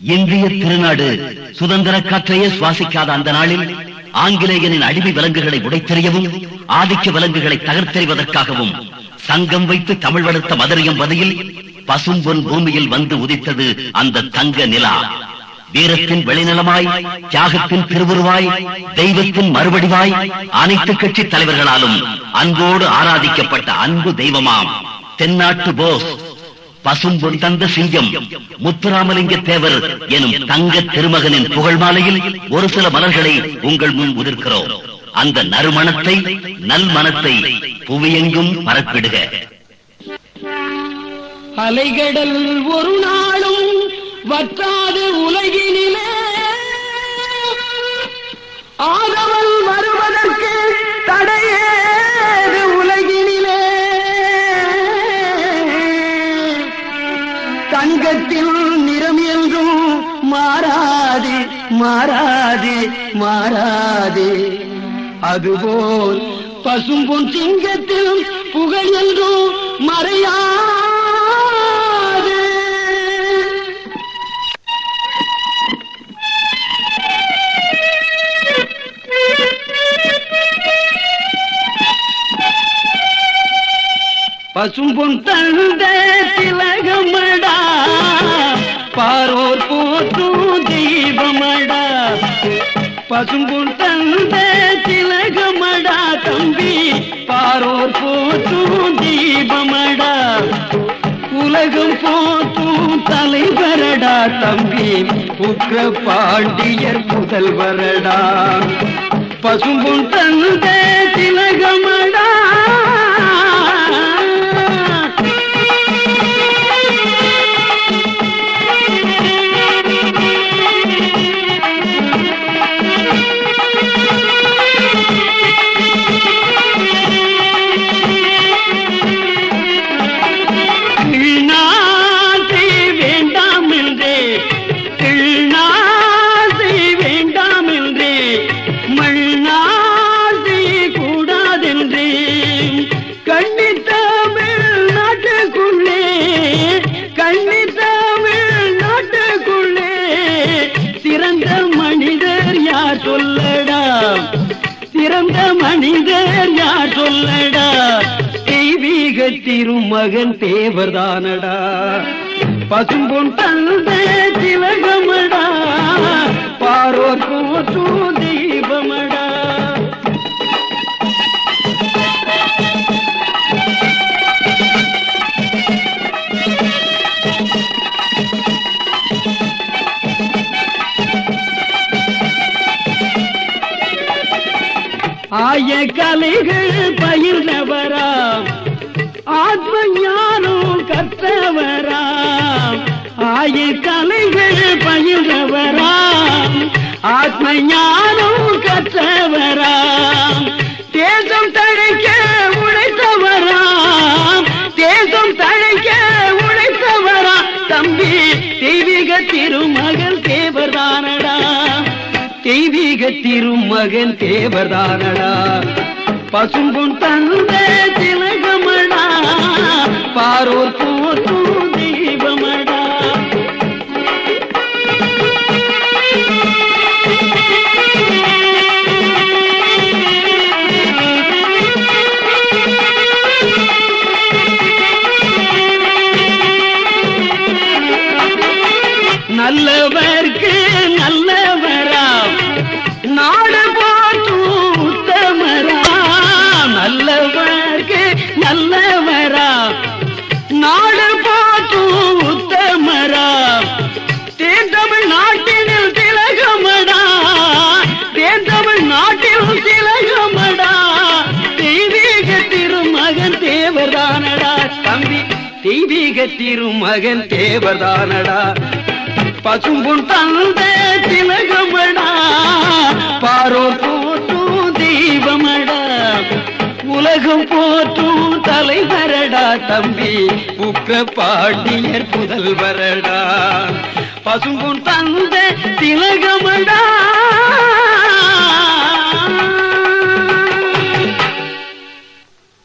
இந்திய திருநாடு சுதந்திர காற்றையே சுவாசிக்காத அந்த நாளில் ஆங்கிலேயனின் அடிமை விலங்குகளை உடைத்தெறியவும் ஆதிக்க விலங்குகளை தகர்த்தெறிவதற்காகவும் சங்கம் வைத்து தமிழ் வளர்த்த மதுரையும் வதையில் பசும்பொன் பூமியில் வந்து உதித்தது அந்த தங்க நிலா. வீரத்தின் வெளிநிலமாய் தியாகத்தின் திருவுருவாய் தெய்வத்தின் மறுபடிவாய் அனைத்து கட்சி தலைவர்களாலும் அன்போடு ஆராதிக்கப்பட்ட அன்பு தெய்வமாம். தென்னாட்டு போஸ். பசும்பொன் தந்த சிங்கம் முத்துராமலிங்க தேவர் எனும் தங்க திருமகனின் புகழ் மாலையில் ஒரு சில மலர்களை உங்கள் முன் உதிர்க்கிறோம். அந்த நறுமணத்தை நல் மனத்தை புவியெங்கும் பரப்பிடுக. அலைகடல் ஒரு நாளும் வற்றாது உலை தங்கத்தில் நிறம் என்றும் மாறாது மாறாது மாறாது. அதுபோல் பசும்பொன் சிங்கத்தில் புகழ் என்றும் மறையா பசும்பொன் தந்த திலகமடா. பாரோர் போற்றும் தெய்வமடா. பசும்பொன் தந்த திலகமடா தம்பி. பாரோர் போற்றும் தீபமடா உலகம் போற்றும் தலைவரடா தம்பி. புற்ற பாண்டியர் புதல்வரடா பசும்பொன் தந்த திலகமடா. சொல்லடா. சிறந்த மனிதர் யார் சொல்லடா. தெய்வீக திருமகன் தேவர்தானடா. பசும்பொன் தந்த திலகமடா ஆய கலைகள் பயிர்ந்தவராம். ஆத்ம ஞானம் கற்றவராம். ஆய கலைகள் பயிர்ந்தவராம். ஆத்ம ஞானம் கற்றவராம். தேசம் தழைக்க உழைத்தவராம். தேசம் தழைக்க உழைத்தவராம். தம்பி தெய்வீக திருமகள் தெய்வீக திருமகன் தேவதானடா பசும்பொன் தந்த திலகமடா. பாரூர் போற்றும் தெய்வமடா நல்லவர்க்கு நல்ல நல்லவர்க்கு நல்லவரா. நாடு போற்றும் உத்தமரா. தேன் தமிழ் நாட்டினில் திலகமடா. தேன் தமிழ் நாட்டில் திலகமடா. தெய்வீக திருமகன் தேவதானடா தம்பி தெய்வீக திருமகன் தேவதானடா பசும்புன் தந்த திலகமடா. பாரோ உலகம் போற்றும் தலைவரடா தம்பி. புக்க பாண்டியர் புதல்வரடா. பசும்பொன் தந்த திலகம்